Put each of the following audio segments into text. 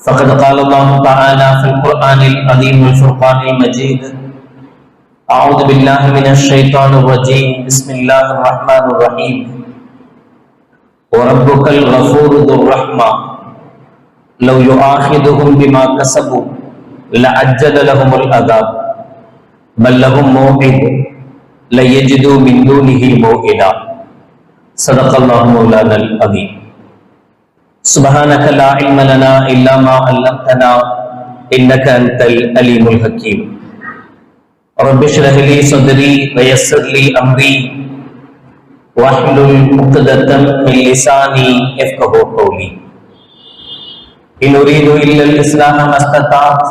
فقد قال الله تعالى في القرآن العظيم والفرقان المجيد أعوذ بالله من الشيطان الرجيم. بسم الله الرحمن الرحيم. وربك الغفور ذو الرحمة. لو يؤاخذهم بما كسبوا لعجل لهم العذاب. بل لهم موعد لن يجدوا من دونه موئلا. صدق الله مولانا العظيم. سبحانك لا علم لنا إلا ما علمتنا إنك أنت الأليم الحكيم رب اشرح لي صدري ويسر لي أمري واحلل عقدة من لساني يفقه قولي إن أريد إلا الإصلاح ما استطعت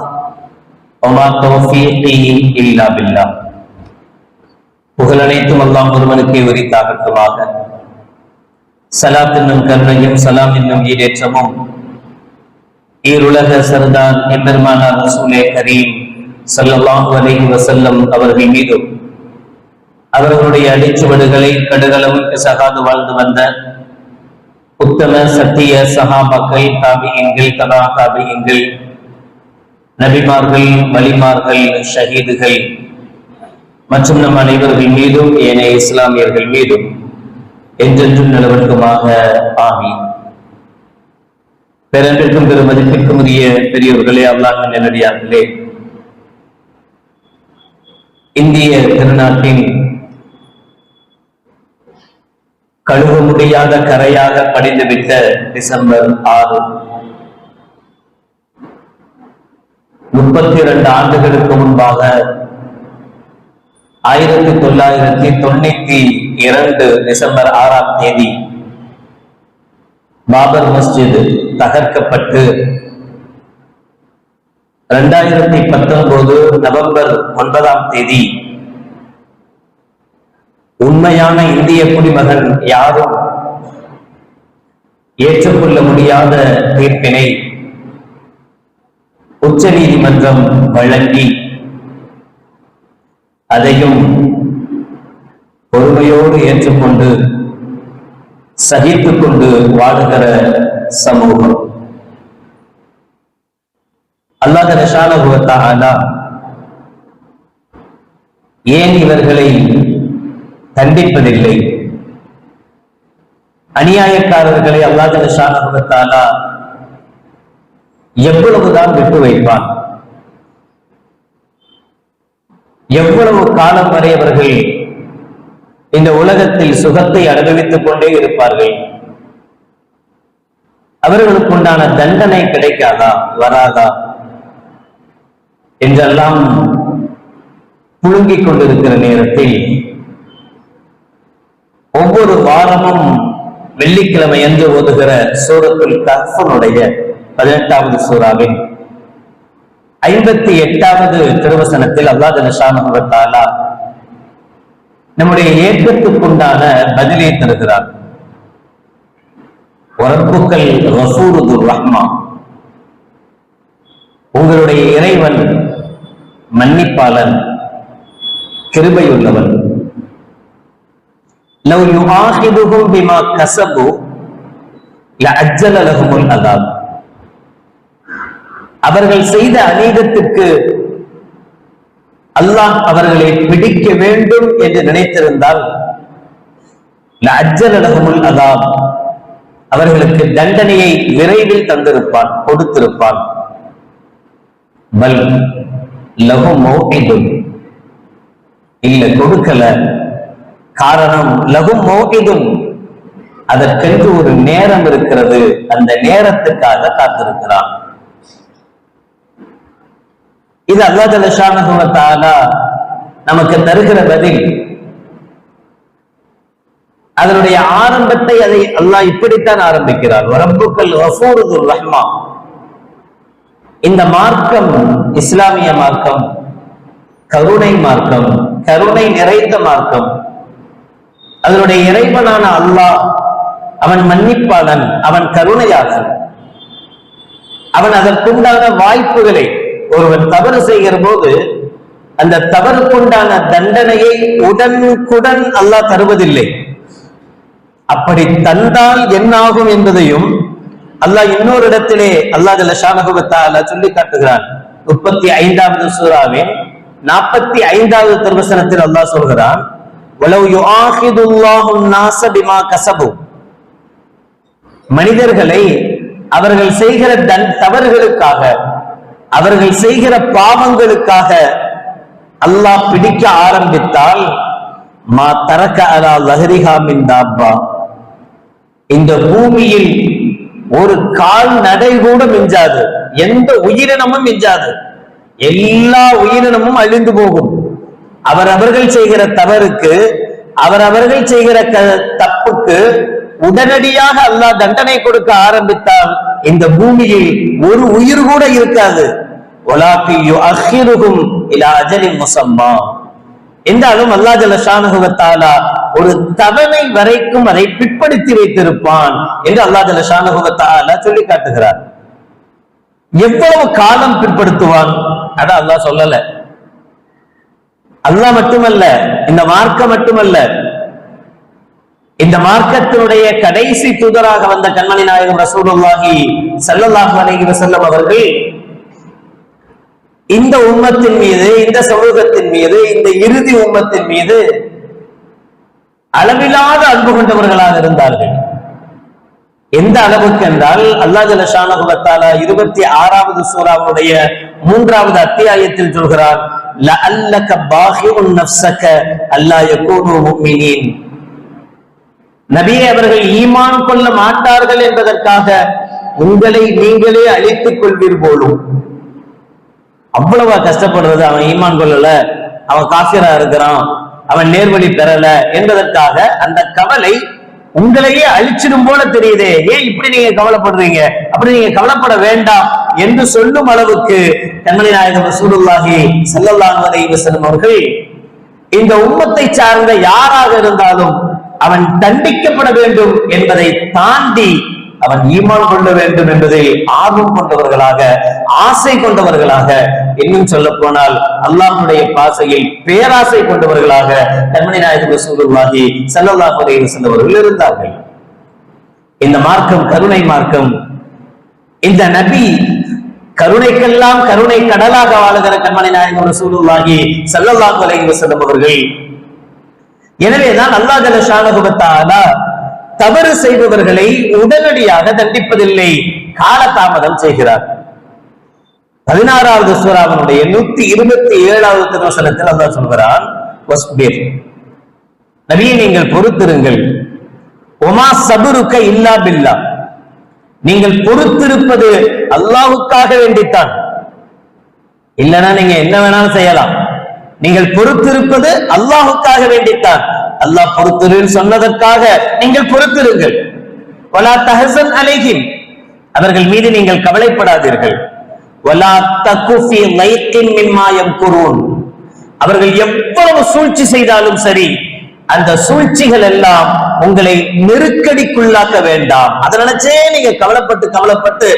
وما توفيقي إلا بالله புகழனைத்தும் அல்லாஹ் ஒருவனுக்கு உரித்தாகட்டுமாக சலாத் என்னும் கருணையும் சலாம் என்னும் ஈடேற்றமும். ஈருலக சர்தார் எம்பெருமானார் ரசூலே கரீம் ஸல்லல்லாஹு அலைஹி வசல்லம் அவர்கள் மீதும் அவர்களுடைய அடிச்சுவடுகளை கடுகளவுக்கு சகாது வாழ்ந்து வந்த உத்தம சத்திய சகாபாக்கள் தாபியங்கள் தலா தாபியங்கள் நபிமார்கள் வலிமார்கள் ஷஹீதுகள் மற்றும் நம் அனைவர்கள் மீதும் ஏனைய இஸ்லாமியர்கள் மீதும். என்றென்றும் நிலவட்டுமாக ஆமி பெரன்றிற்கும் பெருமதிப்பிற்கும் உரிய பெரியவர்களே அல்லாஹ் நேரடியார்களே இந்திய திருநாட்டின் கழுவ முடியாத கரையாக படிந்துவிட்ட டிசம்பர் ஆறு முப்பத்தி இரண்டு ஆண்டுகளுக்கு முன்பாக ஆயிரத்தி தொள்ளாயிரத்தி தொண்ணூத்தி இரண்டு டிசம்பர் ஆறாம் தேதி பாபர் மஸ்ஜித் தகர்க்கப்பட்டு இரண்டாயிரத்தி பத்தொன்பது நவம்பர் ஒன்பதாம் தேதி உண்மையான இந்திய குடிமகன் யாரும் ஏற்றுக்கொள்ள முடியாத தீர்ப்பினை உச்ச நீதிமன்றம் வழங்கி அதையும் பொறுமையோடு ஏற்றுக்கொண்டு சகித்துக் கொண்டு வாழுகிற சமூகம். அல்லாத ரஷானா ஏன் இவர்களை தண்டிப்பதில்லை? அநியாயக்காரர்களை அல்லாத ரஷானா எவ்வளவுதான் விட்டு வைப்பான்? எவ்வளவு காலம் வரை அவர்கள் இந்த உலகத்தில் சுகத்தை அனுபவித்துக் கொண்டே இருப்பார்கள். அவர்களுக்கு உண்டான தண்டனை கிடைக்காதா? வராதா? என்றெல்லாம் புழுங்கிக் கொண்டிருக்கிற நேரத்தில் ஒவ்வொரு வாரமும் வெள்ளிக்கிழமை என்று ஓதுகிற சூரத்துல் கஃபனுடைய பதினெட்டாவது சூறாவின் ஐம்பத்தி எட்டாவது திருவசனத்தில் அல்லாஹ் தாலா நம்முடைய ஏக்கத்துக்குண்டான பதிலை தருகிறார். உறப்புக்கள் ரசூருதுர் ரஹ்மா. உங்களுடைய இறைவன் மன்னிப்பாளன் கிருபையுள்ளவன். லவ் யுஆஹிதுஹும் பிமா கஸபு லஅஜ்ஜல லஹுமுல் அதாப். அவர்கள் செய்த அநீதத்துக்கு அல்லாஹ் அவர்களை பிடிக்க வேண்டும் என்று நினைத்திருந்தால் லஅஜ்ஜல லஹுமுல் அவர்களுக்கு தண்டனையை விரைவில் தந்திருப்பான் கொடுத்திருப்பான். பல் லகு மௌகிதும் இல்ல கொடுக்கல. காரணம் லகு மௌகிதும் அதற்கென்று ஒரு நேரம் இருக்கிறது. அந்த நேரத்துக்காக காத்திருக்கிறான். இது அல்லா ஜலஷானுவத்தால நமக்கு தருகிற பதில். அதனுடைய ஆரம்பத்தை அதை அல்லாஹ் இப்படித்தான் ஆரம்பிக்கிறார். வரம்புக்கள் வஃபூருதுர் ரஹ்மா. இந்த மார்க்கம் இஸ்லாமிய மார்க்கம் கருணை மார்க்கம் கருணை நிறைந்த மார்க்கம். அதனுடைய இறைவனான அல்லாஹ் அவன் மன்னிப்பாளன் அவன் கருணையாளன். அவன் அதற்குண்டான வாய்ப்புகளை ஒருவன் தவறு செய்கிற போது அந்த தவறுக்குண்டான தண்டனையை உடனுக்குடன் அல்லாஹ் தருவதில்லை. அப்படி தந்தால் என்னாகும் என்பதையும் அல்லாஹ் இன்னொரு இடத்திலே அல்லாஹ் ஜல்லஷானகுவத்தால சொல்லி காட்டுகிறான். முப்பத்தி ஐந்தாவது சூறாவின் நாற்பத்தி ஐந்தாவது திருவசனத்தில் அல்லாஹ் சொல்கிறான் மனிதர்களை அவர்கள் செய்கிற தன் தவறுகளுக்காக அவர்கள் செய்கிற பாவங்களுக்காக அல்லாஹ் பிடிக்க ஆரம்பித்தால் மா தரக்க அலா லஹரிஹா மின் தாப்பா. இந்த பூமியில் ஒரு கால் நடை கூட மிஞ்சாது. எந்த உயிரினமும் மிஞ்சாது. எல்லா உயிரினமும் அழிந்து போகும். அவரவர்கள் செய்கிற தவறுக்கு அவரவர்கள் செய்கிற தப்புக்கு உடனடியாக அல்லாஹ் தண்டனை கொடுக்க ஆரம்பித்தால் இந்த பூமியில் ஒரு உயிர் கூட இருக்காது. இலா என்றாலும் அல்லா ஜல்ல ஒரு தவணை வரைக்கும் அதை பிற்படுத்தி வைத்திருப்பான் என்று அல்லா ஜல்ல சொல்லி காட்டுகிறார். எவ்வளவு காலம் பிற்படுத்துவான்? அட அல்லாஹ் சொல்லல. அல்லாஹ் மட்டுமல்ல இந்த மார்க்கம் மட்டுமல்ல இந்த மார்க்கத்தினுடைய கடைசி தூதராக வந்த கண்மணி நாயகம் ரசூலுல்லாஹி சல்லல்லாஹு அலைஹி வஸல்லம் அவர்கள் இந்த உம்மத்தின் மீது இந்த சமூகத்தின் மீது இந்த இறுதி உம்மத்தின் மீது அளவில்லாத அன்பு கொண்டவர்களாக இருந்தார்கள். எந்த அளவுக்கு என்றால் அல்லா ஜலஷானகுலத்தால இருபத்தி ஆறாவது சூறாவுடைய மூன்றாவது அத்தியாயத்தில் சொல்கிறார் லஅல்லக பாஹிஉன் நஃப்ஸக அல்லா யகூனு முஃமினீன். நபியை அவர்கள் ஈமான் கொள்ள மாட்டார்கள் என்பதற்காக உங்களை நீங்களே அழித்துக் கொள்வீர் போலும். அவ்வளவா கஷ்டப்படுறது அவன் ஈமான் கொள்ளல அவன் காசிரா இருக்கிறான் அவன் நேர்வழி பெறல என்பதற்காக அந்த கவலை உங்களையே அழிச்சிடும் போல தெரியுதே. ஏன் இப்படி நீங்க கவலைப்படுறீங்க? அப்படி நீங்க கவலைப்பட வேண்டாம் என்று சொல்லும் அளவுக்கு கண்மணி நாயகம் ரசூலுல்லாஹி ஸல்லல்லாஹு அலைஹி அவர்கள் இந்த உம்மத்தை சார்ந்த யாராக இருந்தாலும் அவன் தண்டிக்கப்பட வேண்டும் என்பதை தாண்டி அவன் ஈமான் கொள்ள வேண்டும் என்பதில் ஆர்வம் கொண்டவர்களாக ஆசை கொண்டவர்களாக இன்னும் சொல்ல போனால் அல்லாஹுடைய பாசையில் பேராசை கொண்டவர்களாக கண்மணி நாயகம் சூழல்வாகி செல்லல்லா முறையில் சென்றவர்கள் இருந்தார்கள். இந்த மார்க்கம் கருணை மார்க்கம். இந்த நபி கருணைக்கெல்லாம் கருணை கடலாக வாழுகிற கண்மணி நாயகம் ரசூலுல்லாஹி செல்லல்லா முறையில் சென்றவர்கள் எனவேதான் அல்லாஹ் ஜல்ல ஷானஹு தவறு செய்பவர்களை உடனடியாக தண்டிப்பதில்லை காலதாமதம் செய்கிறார். பதினாறாவது சூறாவனுடைய நூத்தி இருபத்தி ஏழாவது திருவசனத்தில் அல்லா சொல்கிறான் வஸ்பிர் நபியை நீங்கள் பொறுத்திருங்கள். ஒமா சபுருக்க இல்லா பில்லா. நீங்கள் பொறுத்திருப்பது அல்லாஹுக்காக வேண்டித்தான். இல்லைன்னா நீங்க என்ன வேணாலும் செய்யலாம். நீங்கள் பொறுத்திருப்பது அல்லாஹுக்காக வேண்டித்தான். அல்லாஹ் பொறுத்திருன்னு சொன்னதற்காக நீங்கள் பொறுத்திருங்கள். வலா தஹசன் அலைகின் அவர்கள் மீது நீங்கள் கவலைப்படாதீர்கள். வலா தகுஃபி மைத்தின் மின்மாயம் குரூன் அவர்கள் எவ்வளவு சூழ்ச்சி செய்தாலும் சரி அந்த சூழ்ச்சிகள் எல்லாம் உங்களை நெருக்கடிக்குள்ளாக்க வேண்டாம். அதை நினைச்சே நீங்க கவலைப்பட்டு கவலைப்பட்டு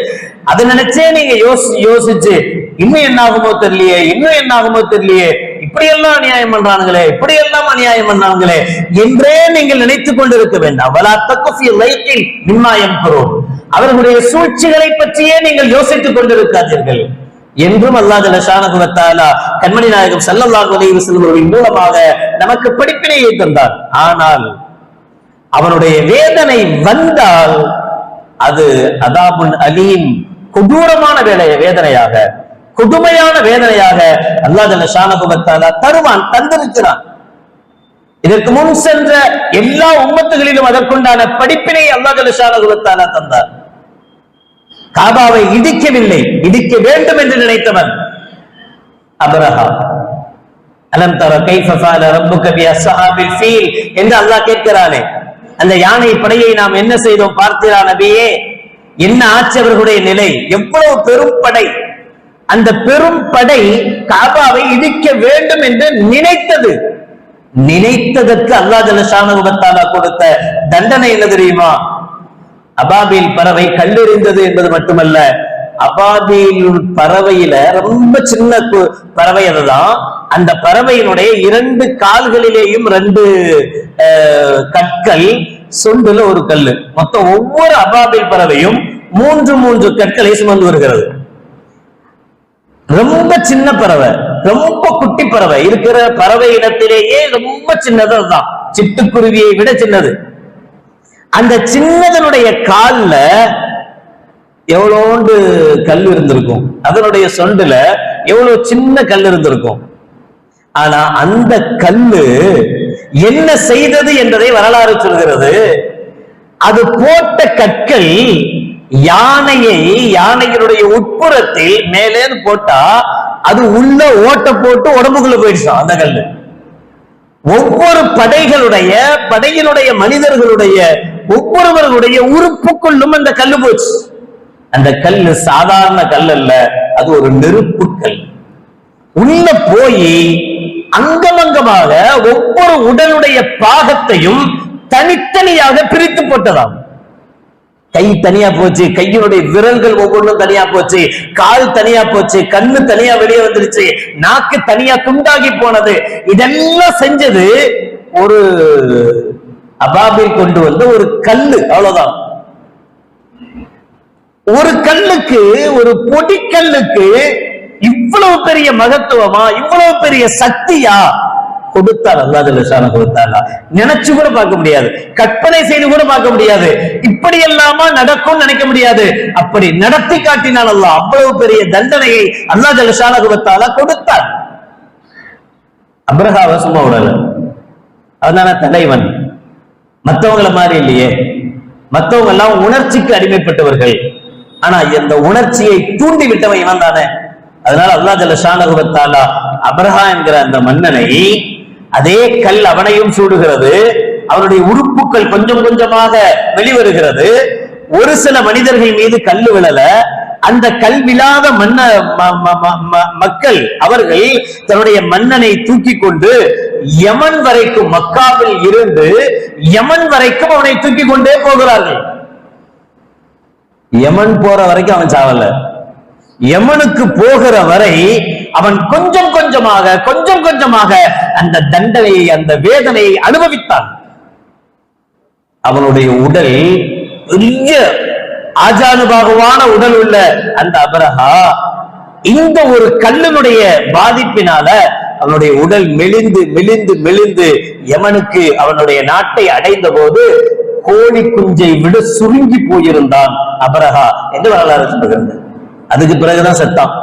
அதை நினைச்சே நீங்க யோசி யோசிச்சு இன்னும் என்ன ஆகுமோ தெரியலையே இன்னும் என்ன ஆகுமோ தெரியலையே. இப்படியெல்லாம் அநியாயம் பண்றானுங்களே இப்படி எல்லாம் அநியாயம் பண்ணாங்களே என்றே நீங்கள் நினைத்துக் கொண்டிருக்க வேண்டாம். வலா தக்குஃபி லைட்டில் நிம்மாயம் பெறும் அவர்களுடைய சூழ்ச்சிகளை பற்றியே நீங்கள் யோசித்துக் கொண்டிருக்காதீர்கள். என்றும் அல்லாஹ் ஜலஷானஹு கண்மணி நாயகம் ஸல்லல்லாஹு அலைஹி வஸல்லம் மூலமாக நமக்கு படிப்பினையை தந்தார். ஆனால் அவனுடைய வேதனை வந்தால் அது அதாபுன் அலீம் கொடூரமான வேலை வேதனையாக கொடுமையான வேதனையாக அல்லா தல ஷானகுபத்தாலா தருவான் தந்திருக்கிறான். இதற்கு முன் சென்ற எல்லா உம்மத்துகளிலும் அதற்குண்டான படிப்பினை அல்லா ஜல்ல ஷானகுபத்தாலா தந்தார். காபாவை இடிக்கவில்லை இடிக்க வேண்டும் என்று நினைத்தவன் அபரஹா அலம் தர கைஃபால ஃபஅல ரப்புக பி அஸ்ஹாபில் ஃபீல் என்று அல்லாஹ் கேட்கிறானே. அந்த யானை படையை நாம் என்ன செய்தோம்? பார்த்தீரா நபியே என்ன ஆச்சவர்களுடைய நிலை? எவ்வளவு பெரும் படை? அந்த பெரும் படை காபாவை இடிக்க வேண்டும் என்று நினைத்தது. நினைத்ததற்கு அல்லா ஜலசானுபத்தாலா கொடுத்த தண்டனை என்ன தெரியுமா? அபாபில் பறவை கல்லெறிந்தது என்பது மட்டுமல்ல அபாபியில் பறவையில ரொம்ப சின்ன பறவை அதுதான். அந்த பறவையினுடைய இரண்டு கால்களிலேயும் ரெண்டு கற்கள் சொண்டுல ஒரு கல்லு. மொத்தம் ஒவ்வொரு அபாபில் பறவையும் மூன்று மூன்று கற்களை சுமந்து வருகிறது. ரொம்ப சின்ன பறவை ரொம்ப குட்டி பறவை. இருக்கிற பறவை இனத்திலேயே ரொம்ப சின்னது அதுதான். சிட்டுக்குருவியை விட சின்னது. அந்த சின்னதனுடைய கால்ல எவ்வளோண்டு கல் இருந்திருக்கும்? அதனுடைய சொண்டுல எவ்வளவு சின்ன கல் இருந்திருக்கும்? ஆனா அந்த கல்லு என்ன செய்தது என்பதை வரலாறு சொல்கிறது. அது போட்ட கற்கள் யானையை யானையினுடைய உட்புறத்தில் மேலே போட்டா அது உள்ள ஓட்ட போட்டு உடம்புக்குள்ள போயிடுச்சாம் அந்த கல்லு. ஒவ்வொரு படைகளுடைய படையினுடைய மனிதர்களுடைய ஒவ்வொருவர்களுடைய உறுப்புக்குள்ளும் அந்த கல்லு போச்சு. அந்த கல்லு சாதாரண கல் அல்ல அது ஒரு நெருப்பு கல். உள்ள போய் அங்கமங்கமாக ஒவ்வொரு உடலுடைய பாகத்தையும் தனித்தனியாக பிரித்து போட்டதாகும் கை தனியா போச்சு கையினுடைய விரல்கள் ஒவ்வொன்றும் தனியா போச்சு கால் தனியா போச்சு கண்ணு தனியா வெளியே வந்துருச்சு நாக்கு தனியா துண்டாகி போனது. இதெல்லாம் செஞ்சது ஒரு அபாபில் கொண்டு வந்த ஒரு கல்லு அவ்வளவுதான். ஒரு கல்லுக்கு ஒரு பொடி கல்லுக்கு இவ்வளவு பெரிய மகத்துவமா இவ்வளவு பெரிய சக்தியா கொடுத்தார் அல்லா ஜல்லஷான கொடுத்தாரா நினைச்சு கூட பார்க்க முடியாது. கற்பனை செய்து கூட பார்க்க முடியாது. இப்படி எல்லாமா நடக்கும் நினைக்க முடியாது. அப்படி நடத்தி காட்டினால் அல்லாஹ் அவ்வளவு பெரிய தண்டனையை அல்லா ஜல்லஷான கொடுத்தாலா? கொடுத்தார் அப்ரஹாவ சும்மா விடல. அவனான தலைவன். மற்றவங்களை மாதிரி இல்லையே. மத்தவங்க எல்லாம் உணர்ச்சிக்கு அடிமைப்பட்டவர்கள். ஆனா இந்த உணர்ச்சியை தூண்டி விட்டவன் இவன் தானே அதனால அல்லா ஜல்ல ஷானகுபத்தாலா அபரஹா என்கிற அந்த மன்னனை அதே கல் அவனையும் சூடுகிறது. அவனுடைய உறுப்புகள் கொஞ்சம் கொஞ்சமாக வெளிவருகிறது. ஒரு சில மனிதர்கள் மீது கல் விழல. அந்த கல்விழாத மன்ன ம- ம- மக்கள் அவர்கள் தன்னுடைய மன்னனை தூக்கி கொண்டு யமன் வரைக்கும் மக்காவில் இருந்து யமன் வரைக்கும் அவனை தூக்கி கொண்டே போகிறார்கள். யமன் போற வரைக்கும் அவன் சாவல யமனுக்கு போகிற வரை அவன் கொஞ்சம் கொஞ்சமாக கொஞ்சம் கொஞ்சமாக அந்த தண்டனையை அந்த வேதனையை அனுபவித்தான். அவனுடைய உடல் பெரிய ஆஜானுபாகுவான உடல் உள்ள அந்த அபரஹா இந்த ஒரு கல்லினுடைய பாதிப்பினால அவனுடைய உடல் மெலிந்து மெலிந்து மெலிந்து யமனுக்கு அவனுடைய நாட்டை அடைந்த போது கோழி குஞ்சை விட சுருங்கி போயிருந்தான் அபரஹா என்று வரலாறு சொல்லுகிறது. அதுக்கு பிறகுதான் செத்தான்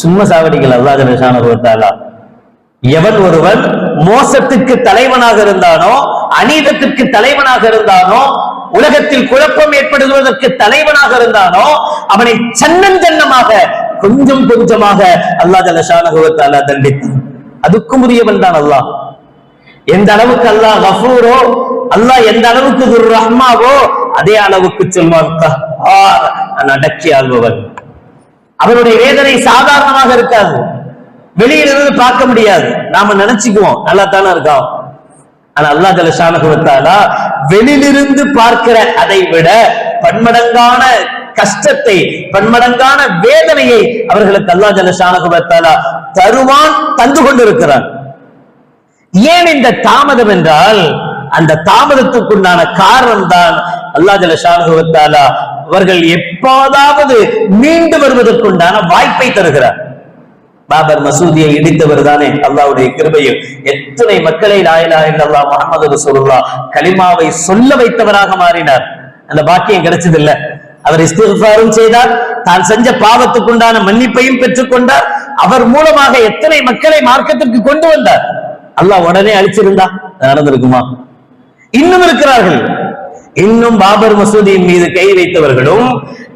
சும்மா சாவடிகள் அல்லாஹ் ஜலஷான எவன் ஒருவன் மோசத்துக்கு தலைவனாக இருந்தானோ அநீதத்திற்கு தலைவனாக இருந்தானோ உலகத்தில் குழப்பம் ஏற்படுவதற்கு தலைவனாக இருந்தானோ அவனை சன்னன் ஜன்னமாக கொஞ்சம் கொஞ்சமாக அல்லாஹ் ஜலஷானகுவத்தால தண்டித்தான். அதுக்கும் உரியவன் தான் அல்லாஹ். எந்த அளவுக்கு அல்லாஹ் கஃபூரோ அல்லாஹ் எந்த அளவுக்கு துர் ரஹ்மாவோ அதே அளவுக்கு சொல்வான். நான் அடக்கி ஆள்பவன் அவருடைய வேதனை சாதாரணமாக இருக்காது. வெளியிலிருந்து பார்க்க முடியாது. நாம நினைச்சுக்குவோம் நல்லா தானே இருக்கோம். ஆனா அல்லாஹ் ஜலஷானகுவத்தாலா வெளியிலிருந்து பார்க்கிற அதை விட பன்மடங்கான கஷ்டத்தை பன்மடங்கான வேதனையை அவர்களுக்கு அல்லா அல்லாஹ் ஜலஷானகுவத்தாலா தருவான் தந்து கொண்டிருக்கிறான். ஏன் இந்த தாமதம் என்றால் அந்த தாமதத்துக்குண்டான காரணம் தான் அல்லா ஜலஷானுவத்தாலா அவர்கள் எப்போதாவது மீண்டு வருவதற்குண்டான வாய்ப்பை தருகிறார். பாபர் மசூதியை இடித்தவர் தானே அல்லாவுடைய கிருபையில். எத்தனை மக்களை லாயிலா இல்லல்லா முகமது ரசூலுல்லா கலிமாவை சொல்ல வைத்தவராக மாறினார். அந்த பாக்கியம் கிடைச்சது இல்ல அவர் இஸ்திஃபாரும் செய்தார். தான் செஞ்ச பாவத்துக்குண்டான மன்னிப்பையும் பெற்றுக்கொண்டார் அவர் மூலமாக எத்தனை மக்களை மார்க்கத்திற்கு கொண்டு வந்தார். அல்லாஹ் உடனே அழிச்சிருந்தா. நடந்திருக்குமா? இன்னும் இருக்கிறார்கள். இன்னும் பாபர் மசூதியின் மீது கை வைத்தவர்களும்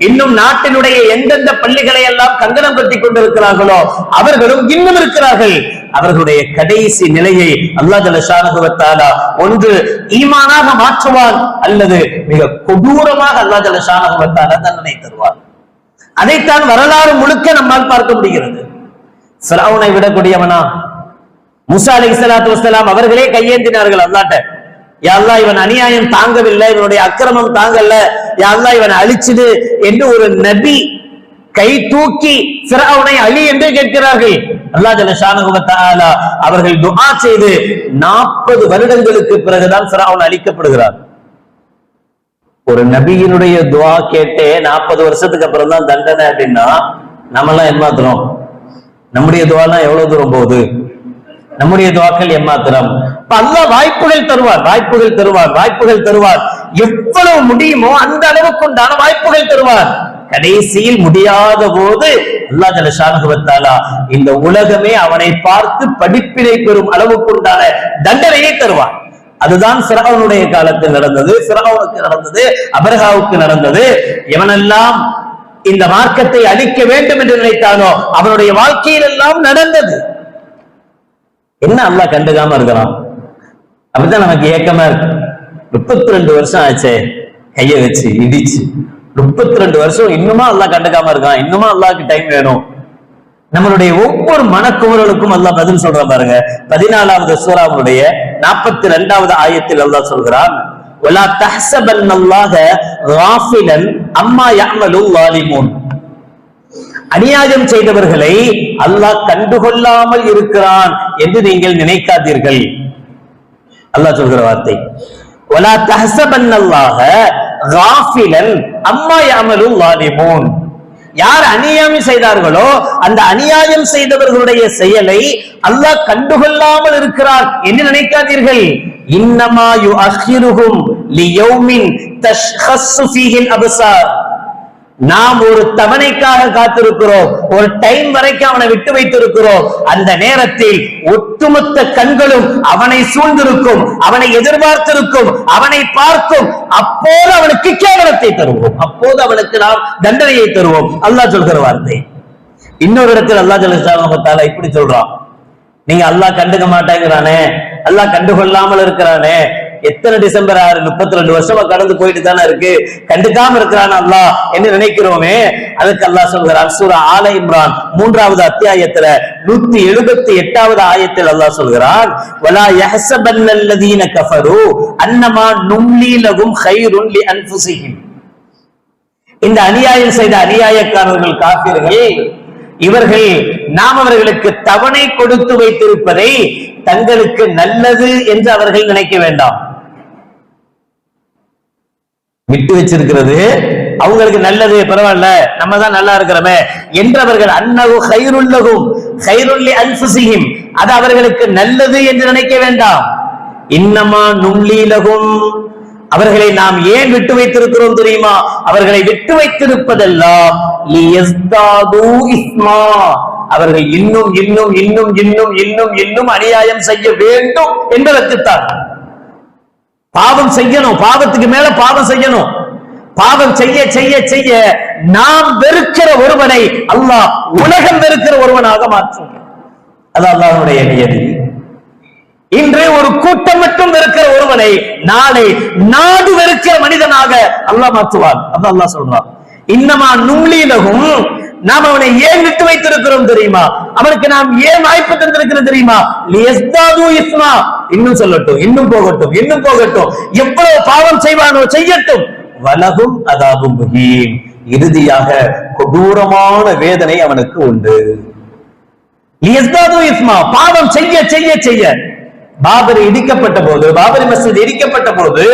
இன்னும் நாட்டினுடைய எந்தெந்த பள்ளிகளை எல்லாம் கங்கணம் கட்டி கொண்டிருக்கிறார்களோ அவர்களும் இன்னும் இருக்கிறார்கள். அவர்களுடைய கடைசி நிலையை அல்லாஹ் ஜலஷானுவத்தாலா ஒன்று ஈமானாக மாற்றுவான் அல்லது மிக கொடூரமாக அல்லாஹ் ஜலஷானுவத்தாலா தண்டனை தருவார் அதைத்தான் வரலாறு முழுக்க நம்மால் பார்க்க முடிகிறது. ஃபிரௌனை விடக்கூடியவனா? முசா அலி சலாத்து அவர்களே கையேந்தினார்கள் அல்லாட்ட. யா இவன் அநியாயம் தாங்கவில்லை இவனுடைய அக்கிரமம் தாங்கல்ல யா இவன் இவனை என்று ஒரு நபி கை தூக்கி ஃபிரௌனை அழி என்று கேட்கிறார்கள். அல்லாஹ் ஜல்லஷானஹு வ அவர்கள் துஆ செய்து 40 வருடங்களுக்கு பிறகுதான் சிறாவன் அழிக்கப்படுகிறார் ஒரு நபியினுடைய துவா கேட்டே 40 வருஷத்துக்கு அப்புறம் தான் தண்டனை அப்படின்னா நம்மளாம் ஏமாத்துறோம். நம்முடைய துவாலாம் எவ்வளவு தூரம் போகுது? நம்முடைய துவாக்கள் எம்மாத்திரம். அல்லா வாய்ப்புகள் தருவார் வாய்ப்புகள் தருவார் வாய்ப்புகள் தருவார். எவ்வளவு முடியுமோ அந்த அளவுக்கு உண்டான வாய்ப்புகள் தருவார். கடைசியில் முடியாத போது அல்லாஹ் ஜலஷானுவத்தாலா இந்த உலகமே அவனை பார்த்து படிப்பினை பெறும் அளவுக்கு உண்டான தண்டனையை தருவான் அதுதான் சிராவனுடைய காலத்தில் நடந்தது சிராவனுக்கு நடந்தது அபர்ஹாவுக்கு நடந்தது. எவனெல்லாம் இந்த மார்க்கத்தை அழிக்க வேண்டும் என்று நினைத்தானோ அவனுடைய வாழ்க்கையில் எல்லாம் நடந்தது. என்ன அல்லா கண்டுக்காம இருக்கிறான் அப்படிதான் நமக்கு ஏக்கமா இருக்கு. முப்பத்தி ரெண்டு வருஷம் ஆச்சே. கைய வச்சு இடிச்சு. முப்பத்தி ரெண்டு வருஷம் இன்னுமா அல்லா கண்டுக்காம இருக்கான். இன்னுமா அல்லாவுக்கு டைம் வேணும். நம்மளுடைய ஒவ்வொரு மனக்குமரலுக்கும் அல்லாஹ் பதில் சொல்ற பாருங்க. பதினாலாவது சூறாவுடைய நாற்பத்தி ரெண்டாவது ஆயத்தில் அல்லாஹ் சொல்கிறான் ஒலா தஹசபன் அல்லாஹ அம்மா யாமலு வாலிமூன் அநியாயம் செய்தவர்களை அல்லாஹ் கண்டுகொள்ளாமல் இருக்கிறான் என்று நீங்கள் நினைக்காதீர்கள். அல்லாஹ் சொல்கிற வார்த்தை. ஒலா தஹசபன்னல்லாக காஃபிலன் அம்மா யாமலும் வாலிமூன் யார் அநியாயம் செய்தார்களோ அந்த அநியாயம் செய்தவர்களுடைய செயலை அல்லாஹ் கண்டுகொள்ளாமல் இருக்கிறார் என்று நினைக்காதீர்கள். இன்னமாயு அஹிருகும் லியௌமின் தஷ்ஹஸ்ஸு அபசார். நாம் ஒரு தவணைக்காக காத்திருக்கிறோம். ஒரு டைம் வரைக்கும் அவனை விட்டு வைத்திருக்கிறோம். அந்த நேரத்தில் ஒட்டுமொத்த கண்களும் அவனை சூழ்ந்திருக்கும். அவனை எதிர்பார்த்திருக்கும். அவனை பார்க்கும். அப்போது அவனுக்கு கேவலத்தை தருவோம். அப்போது அவனுக்கு நாம் தண்டனையை தருவோம். அல்லாஹ் சொல்கிற வார்த்தை. இன்னொரு இடத்தில் அல்லாஹ் ஜலசால இப்படி சொல்றான். நீங்க அல்லாஹ் கண்டுக்க மாட்டேங்கிறானே. அல்லாஹ் கண்டுகொள்ளாமல் இருக்கிறானே. எத்தனை டிசம்பர் ஆறு முப்பத்தி ரெண்டு வருஷமா கடந்து போயிட்டு தானே இருக்கு? கண்டுக்காம இருக்கிறான் அல்லாஹ்? என்று நினைக்கிறோமே? அதுக்கு அல்லாஹ் சொல்கிறான் சூரா ஆல இம்ரான் மூன்றாவது அத்தியாயத்துல நூத்தி எழுபத்தி எட்டாவது ஆயத்தில் அல்லாஹ் சொல்கிறான் வலா யஹ்சபன்னல்லதீன கஃபரு அன்னமா நும்லி லகும் கைருன் லி அன்ஃபுஸிஹிம். இந்த அநியாயம் செய்த அநியாயக்காரர்கள் காப்பீர்கள் இவர்கள் நாம் அவர்களுக்கு தவணை கொடுத்து வைத்திருப்பதை தங்களுக்கு நல்லது என்று அவர்கள் நினைக்க வேண்டாம். விட்டு வச்சிருக்கிறது. அவங்களுக்கு நல்லது பரவாயில்ல. நம்ம தான் நல்லா இருக்கிறோமே. என்றவர்கள் அன்னகு ஹைருல்லகும் ஹைருல்லி அன்ஃபுசிஹிம். அது அவர்களுக்கு நல்லது என்று நினைக்க வேண்டாம். இன்னமா நுண்லீலகும் அவர்களை நாம் ஏன் விட்டு வைத்திருக்கிறோம் தெரியுமா? அவர்களை விட்டு வைத்திருப்பதெல்லாம் இஸ்மா. அவர்கள் இன்னும் இன்னும் இன்னும் இன்னும் இன்னும் இன்னும் அநியாயம் செய்ய வேண்டும் என்பதற்குத்தான். பாவம் செய்யணும். பாவத்துக்கு மேல பாவம் செய்யணும். பாவம் செய்ய செய்ய செய்ய நாம் வெறுக்கிற ஒருவனை அல்லாஹ் உலகம் வெறுக்கிற ஒருவனாக மாற்றும் அது அல்லாஹனுடைய நியதி. இன்று ஒரு கூட்டம் மட்டும் வெறுக்கிற ஒருவனை நாளை நாடு வெறுக்கிற மனிதனாக அல்லாஹ் மாற்றுவார் அது அல்லாஹ் சொல்றான். இன்னமா நும்லீலகும் நாம் அவனை ஏன் விட்டு வைத்திருக்கிறோம் தெரியுமா? அவனுக்கு நாம் ஏன் வாய்ப்பு தந்திருக்கிறோம் தெரியுமா? லியஸ்தாது இஸ்மா. இன்னும் சொல்லட்டும் இன்னும் போகட்டும் இன்னும் போகட்டும். எவ்வளவு பாவம் செய்வானோ செய்யட்டும். வலகும் அதாகும் முகீம் இறுதியாக கொடூரமான வேதனை அவனுக்கு உண்டு. லியஸ்தாது இஸ்மா பாவம் செய்ய செய்ய செய்ய. பாபர் இடிக்கப்பட்ட போது பாபரி மசித் இடிக்கப்பட்ட போது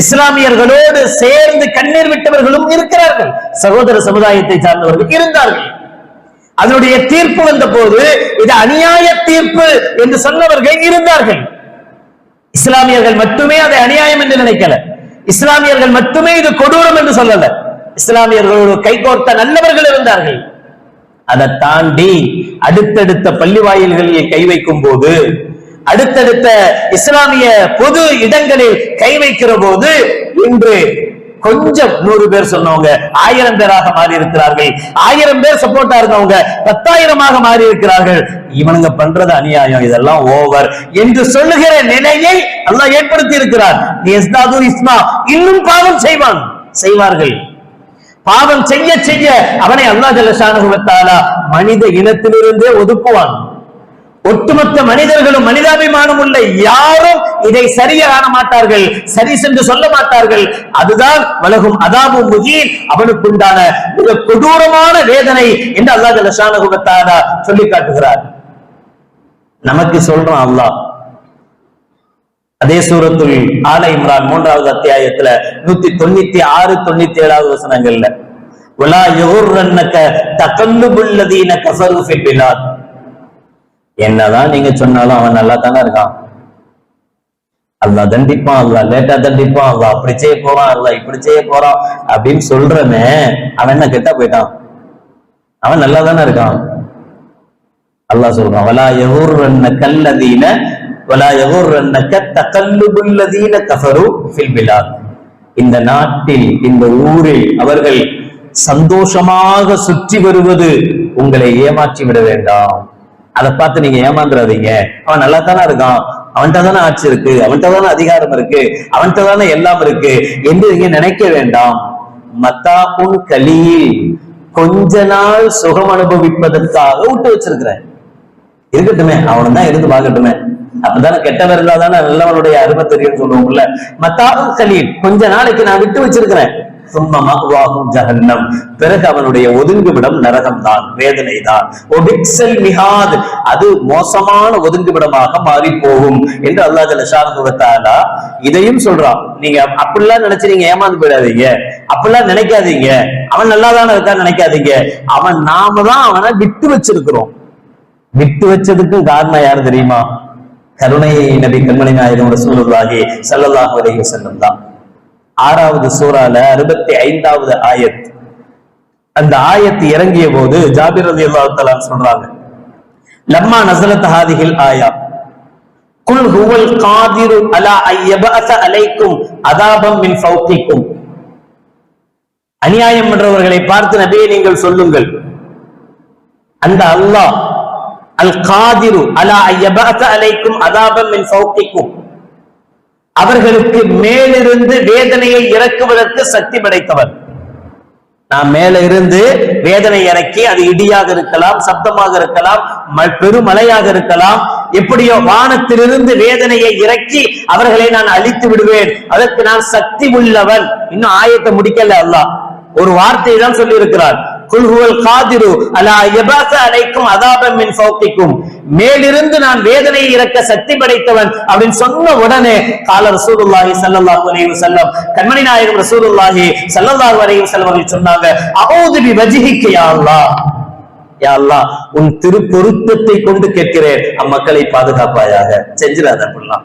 இஸ்லாமியர்களோடு சேர்ந்து கண்ணீர் விட்டவர்களும் இருக்கிறார்கள். சகோதர சமுதாயத்தை சார்ந்தவர்கள் இருந்தார்கள். அதனுடைய தீர்ப்பு வந்த போது இது அநியாய தீர்ப்பு என்று சொன்னவர்கள் இருந்தார்கள். இஸ்லாமியர்கள் மட்டுமே அதை அநியாயம் என்று நினைக்கல. இஸ்லாமியர்கள் மட்டுமே இது கொடூரம் என்று சொல்லல. இஸ்லாமியர்களோடு கைகோர்த்த நல்லவர்கள் இருந்தார்கள். அதை தாண்டி அடுத்தடுத்த பள்ளி வாயில்களில் கை வைக்கும் போது அடுத்தடுத்த இஸ்லாமிய பொது இடங்களில் கை வைக்கிற போது இன்று கொஞ்சம் நூறு பேர் சொன்னவங்க ஆயிரம் பேராக மாறி இருக்கிறார்கள். ஆயிரம் பேர் சப்போர்ட்டா இருந்தவங்க பத்தாயிரமாக மாறி இருக்கிறார்கள். இவனுங்க பண்றது அநியாயம் இதெல்லாம் ஓவர் என்று சொல்லுகிற நிலையை அல்லாஹ் ஏற்படுத்தி இருக்கிறார் எஸ்தாது இஸ்மா இன்னும் பாவம் செய்வான் செய்வார்கள். பாவம் செய்ய செய்ய அவனை அல்லாஹ் ஜல்லஷானுவத்தாலா மனித இனத்திலிருந்தே ஒதுக்குவான். ஒட்டுமொத்த மனிதர்களும் மனிதாபிமானம் உள்ள யாரும் இதை சரியாக காண மாட்டார்கள் சரி சென்று சொல்ல மாட்டார்கள். அதுதான் வலகும் அதாபும் முகீன். அவனுக்குண்டான மிக கொடூரமான வேதனை என்று அல்லாஹ் ஜல்லஷானுவத்தாலா சொல்லி காட்டுகிறார். நமக்கு சொல்றான் அல்லாஹ். அதே சூரத்துள் ஆல இம்ரான் மூன்றாவது அத்தியாயத்துல நூத்தி தொண்ணூத்தி ஆறு தொண்ணூத்தி ஏழாவது வசனங்கள்ல உலா யோர் தகல்லுபுல்லதீன கஃபரு ஃபில் பிலாத். என்னதான் நீங்க சொன்னாலும் அவன் நல்லா தானே இருக்கான். அல்லா தண்டிப்பான் அல்லா லேட்டா தண்டிப்பான் அல்லா அப்படி செய்ய போறான் அல்லா இப்படி செய்ய போறான் அப்படின்னு சொல்றமே அவன் என்ன கெட்டா போயிட்டான்? அவன் நல்லா தானே இருக்கான். அல்லாஹ் சொல்றான் வலா யகுர்ரன்ன கல்லதீன வலா யகுர்ரன்னக தகல்லுபுல்லதீன கஃபரு ஃபில் பிலாத். இந்த நாட்டில் இந்த ஊரில் அவர்கள் சந்தோஷமாக சுற்றி வருவது உங்களை ஏமாற்றி விட வேண்டாம். அதை பார்த்து நீங்க ஏமாந்துடாதீங்க அவன் நல்லா தானே இருக்கான். அவன்கிட்ட தானே ஆட்சி இருக்கு. அவன்கிட்ட தானே அதிகாரம் இருக்கு. அவன்கிட்ட தானே எல்லாம் இருக்கு. என்று நீங்க நினைக்க வேண்டாம். மத்தாப்பும் கலியில் கொஞ்ச நாள் சுகம் அனுபவிப்பதற்காக விட்டு வச்சிருக்கிறேன். இருக்கட்டுமே அவனு தான் இருந்து பார்க்கட்டுமே. அப்பதானே கெட்டவர் இருந்தாதானே நல்லவனுடைய அருமை தெரியும் சொல்லுவோம்ல. மத்தாவும் கலீல். கொஞ்ச நாளைக்கு நான் விட்டு வச்சிருக்கிறேன். ஜஹன்னம். பிறகு அவனுடைய ஒதுங்குவிடம் நரகம் தான் வேதனை தான் மிகாத் அது மோசமான ஒதுங்குவிடமாக மாறி போகும் என்று அல்லாஹ் ஜலசாரா இதையும் சொல்றான். நீங்க அப்படிலாம் நினைச்சு நீங்க ஏமாந்து போயிடாதீங்க. அப்படிலாம் நினைக்காதீங்க. அவன் நல்லா தானே இருக்கான்னு நினைக்காதீங்க. அவன் நாம தான் அவனை விட்டு வச்சிருக்கிறோம். விட்டு வச்சதுக்கு காரணம் யாரு தெரியுமா? கருணை நபி கண்மணி நாயகம் சூழலாகி ஸல்லல்லாஹு வரைக்கும் செல்லும் தான். ஆறாவது சூறால அறுபத்தி ஐந்தாவது ஆயத். அந்த ஆயத்து இறங்கிய போது ஜாபிர் ரதி அல்லா சொல்றாங்க லம்மா நசலத் ஹாதிகில் ஆயா? குல் ஹுவல் காதிரு அலா ஐயபஅஸ அலைக்கும் அதாபம் மின் ஃபௌகிக்கும் அநியாயம் பண்றவர்களை பார்த்து நபியை நீங்கள் சொல்லுங்கள். அந்த அல்லாஹ் அல் காதிரு அலா ஐயபஅஸ அலைக்கும் அதாபம் மின் ஃபௌகிக்கும் அவர்களுக்கு மேலிருந்து வேதனையை இறக்குவதற்கு சக்தி படைத்தவர். நான் மேல இருந்து வேதனை இறக்கி அது இடியாக இருக்கலாம் சப்தமாக இருக்கலாம் பெருமழையாக இருக்கலாம். எப்படியோ வானத்திலிருந்து வேதனையை இறக்கி அவர்களை நான் அழித்து விடுவேன். அதற்கு நான் சக்தி உள்ளவன். இன்னும் ஆயத்தை முடிக்கல அல்லாஹ். ஒரு வார்த்தையை தான் சொல்லி இருக்கிறார் குல்ஹுவல் காதிரு அலா எபாச அலைக்கும் அதாபம் மின் ஃபௌகிக்கும் மேலிருந்து நான் வேதனையை இறக்க சக்தி படைத்தவன் அப்படின்னு சொன்ன உடனே கால ரசூலுல்லாஹி ஸல்லல்லாஹு அலைஹி வஸல்லம் கண்மணி நாயகம் ரசூலுல்லாஹி ஸல்லல்லாஹு அலைஹி வஸல்லம் அவர்கள் சொன்னாங்க அஊது பி வஜ்ஹிக யா அல்லாஹ் யா அல்லாஹ் உன் திருப்பொருத்தத்தை கொண்டு கேட்கிறேன். அம்மக்களை பாதுகாப்பாயாக. செஞ்சிடாத அப்படிலாம்.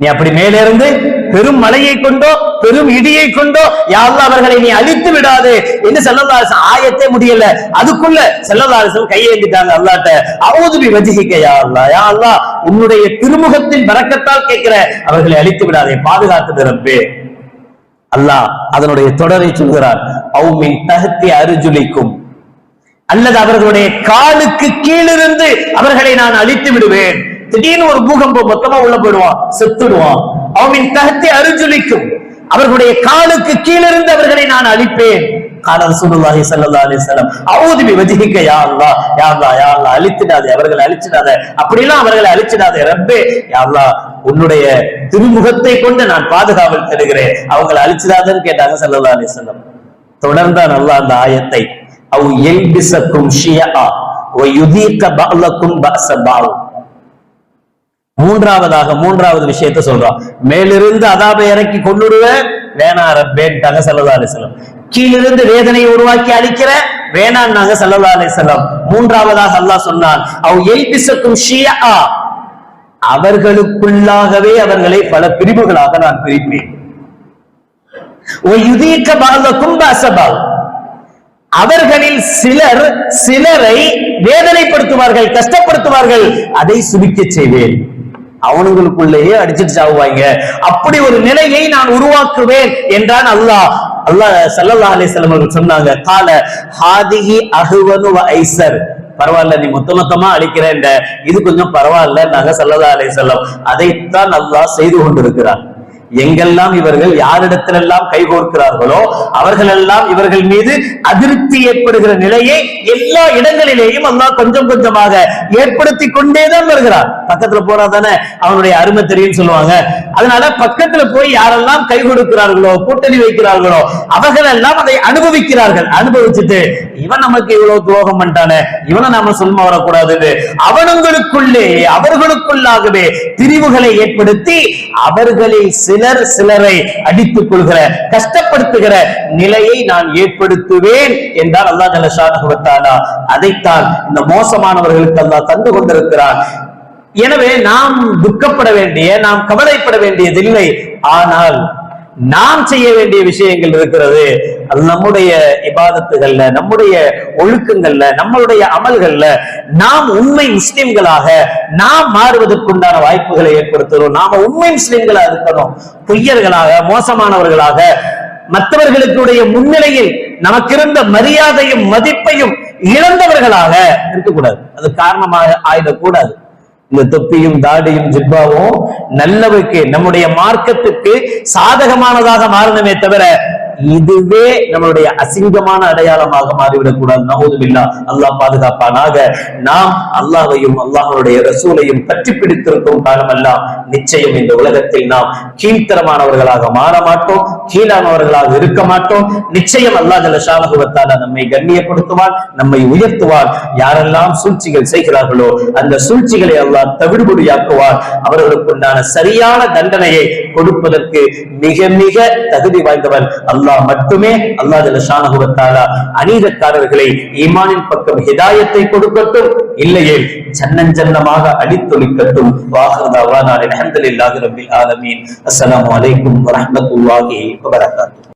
நீ அப்படி மேலிருந்து பெரும் மலையை கொண்டோ பெரும் இடியை கொண்டோ யாரும் அவர்களை நீ அழித்து விடாது என்று செல்லதாசன் ஆயத்தே முடியல. அதுக்குள்ள செல்லதாசன் கையேந்திட்டாங்க அல்லாட்ட. அவுதுபி வஜிகிக்க யா அல்லா. யா அல்லா உன்னுடைய திருமுகத்தின் பறக்கத்தால் கேட்கிற அவர்களை அழித்து விடாதே. பாதுகாத்து ரப்பே. அல்லாஹ் அதனுடைய தொடரை சொல்கிறார். அவுமின் தகத்தி அருஜுலிக்கும். அல்லது அவர்களுடைய காலுக்கு கீழிருந்து அவர்களை நான் அழித்து விடுவேன். திடீர்னு ஒரு பூகம்பம் மொத்தமா உள்ள போயிடுவான் செத்துடுவான். அவனின் தகத்தை அருஜுலிக்கும் அவர்களுடைய காலுக்கு கீழிருந்து அவர்களை நான் அழிப்பேன். கால ரசூலுல்லாஹி ஸல்லல்லாஹு அலைஹி வஸல்லம் அஊது பி வஜ்ஹிக யா அல்லாஹ் யா அல்லாஹ் யா அல்லாஹ் அழிச்சிடாதே அவர்களை அழிச்சிடாதே. அப்படிலாம் அவர்களை அழிச்சிடாதே ரப்பே. யா அல்லாஹ் உன்னுடைய திருமுகத்தை கொண்டு நான் பாதுகாவல் தருகிறேன். அவங்களை அழிச்சிடாதேன்னு கேட்டாங்க ஸல்லல்லாஹு அலைஹி வஸல்லம். தொடர்ந்தான் அல்லாஹ் அந்த ஆயத்தை. அவ் எல்பிசக்கும் ஷியா வ யுதீக பஅலக்கும் பஅஸ பஅல் மூன்றாவதாக மூன்றாவது விஷயத்தை சொல்றான் மேலிருந்து அதாபை இறக்கி கொண்டுடுவேன் வேணா ரப்பேன்ட்டாங்க சல்லல்லா அலிஸ்லாம் கீழிருந்து வேதனையை உருவாக்கி அழிக்கிற வேணான்னாங்க சல்லல்லா அலிஸ்லாம் மூன்றாவதாக அல்லாஹ் சொன்னான் அவ் எல்பிசக்கும் ஷியா. அவர்களுக்குள்ளாகவே அவர்களை பல பிரிவுகளாக நான் பிரிப்பேன். அவர்களில் சிலர் சிலரை வேதனைப்படுத்துவார்கள் கஷ்டப்படுத்துவார்கள் அதை சுபிக்க செய்வேன். அவனுங்களுக்குள்ளேயே அடிச்சிட்டு சாவுவாங்க அப்படி ஒரு நிலையை நான் உருவாக்குவேன் என்றான் அல்லாஹ். அல்லாஹ் சல்லல்லா அலைஹி வஸல்லம் அவர்கள் சொன்னாங்க கால ஹாதிஹி அகுவனு ஐசர் பரவாயில்ல நீ மொத்த மொத்தமா அழிக்கிறேன் இது கொஞ்சம் பரவாயில்ல நாங்க ஸல்லல்லாஹு அலைஹி அதைத்தான் அல்லாஹ் செய்து கொண்டிருக்கிறான். எங்கெல்லாம் இவர்கள் யாரிடத்திலெல்லாம் கைகோர்க்கிறார்களோ அவர்களெல்லாம் இவர்கள் மீது அதிருப்தி ஏற்படுகிற நிலையை எல்லா இடங்களிலேயும் அல்லாஹ் கொஞ்சம் கொஞ்சமாக ஏற்படுத்தி கொண்டேதான் வருகிறார் பக்கத்துல போனா தானே? அவனுடைய அருமை தெரியும் சொல்லுவாங்க. அதனால பக்கத்துல போய் யாரெல்லாம் கை கொடுக்கிறார்களோ கூட்டணி வைக்கிறார்களோ அவர்கள் எல்லாம் அதை அனுபவிக்கிறார்கள். அனுபவிச்சுட்டு இவன் நமக்கு இவ்வளவு துரோகம் பண்ணிட்டானே இவனை நாம சொல்ல வரக்கூடாதுன்னு அவனுங்களுக்குள்ளே அவர்களுக்குள்ளாகவே பிரிவுகளை ஏற்படுத்தி அவர்களில் சிலர் சிலரை அடித்துக் கொள்கிற கஷ்டப்படுத்துகிற நிலையை நான் ஏற்படுத்துவேன் என்றால் அல்லாஹ் ஜலஷானகுவத்தாலா அதைத்தான் இந்த மோசமானவர்களுக்கு அல்லாஹ் தந்து கொண்டிருக்கிறான். எனவே நாம் துக்கப்பட வேண்டிய நாம் கவலைப்பட வேண்டியதில்லை. ஆனால் நாம் செய்ய வேண்டிய விஷயங்கள் இருக்கிறது. அது நம்முடைய இபாதத்துகள்ல நம்முடைய ஒழுக்கங்கள்ல நம்மளுடைய அமல்கள்ல நாம் உண்மை முஸ்லிம்களாக நாம் மாறுவதற்குண்டான வாய்ப்புகளை ஏற்படுத்தணும் நாம உண்மை முஸ்லிம்களா இருக்கணும். பொய்யர்களாக மோசமானவர்களாக மற்றவர்களுடைய முன்னிலையில் நமக்கு இருந்த மரியாதையும் மதிப்பையும் இழந்தவர்களாக இருக்கக்கூடாது. அது காரணமாக ஆயிடக்கூடாது. இந்த தொப்பியும் தாடியும் ஜிப்பாவும் நல்லவைக்கு நம்முடைய மார்க்கத்துக்கு சாதகமானதாக மாறணுமே தவிர இதுவே நம்மளுடைய அசிங்கமான அடையாளமாக மாறிவிடக் கூடாது நவோதுபில்லா அல்லாஹ் பாதுகாப்பானாக. நாம் அல்லாஹையும் அல்லாஹனுடைய ரசூலையும் பற்றி பிடித்திருக்கும் காலமெல்லாம் நிச்சயம் இந்த உலகத்தில் நாம் கீழ்த்தரமானவர்களாக மாற மாட்டோம் கீழானவர்களாக இருக்க மாட்டோம். நிச்சயம் அல்லாஹ் ஜலஷானகுவத்தால நம்மை கண்ணியப்படுத்துவான் நம்மை உயர்த்துவான். யாரெல்லாம் சூழ்ச்சிகள் செய்கிறார்களோ அந்த சூழ்ச்சிகளை அல்லாஹ் தவிடுபடியாக்குவான். அவர்களுக்குண்டான சரியான தண்டனையை கொடுப்பதற்கு மிக மிக தகுதி வாய்ந்தவன் அல்லாஹ் மட்டுமே அல்லாஹ் ஜலஷானகுவத்தாலா அநீதக்காரர்களை ஈமானின் பக்கம் ஹிதாயத்தை கொடுக்கட்டும் இல்லையே சன்னஞ்சன்னமாக அடித்தொழிக்கட்டும். வாஹர்தாவா நான் அலமதுல்லாஹி ரபில் ஆலமீன். அஸ்ஸலாமு அலைக்கும் வரஹ்மத்துல்லாஹி வபரகாத்துஹு.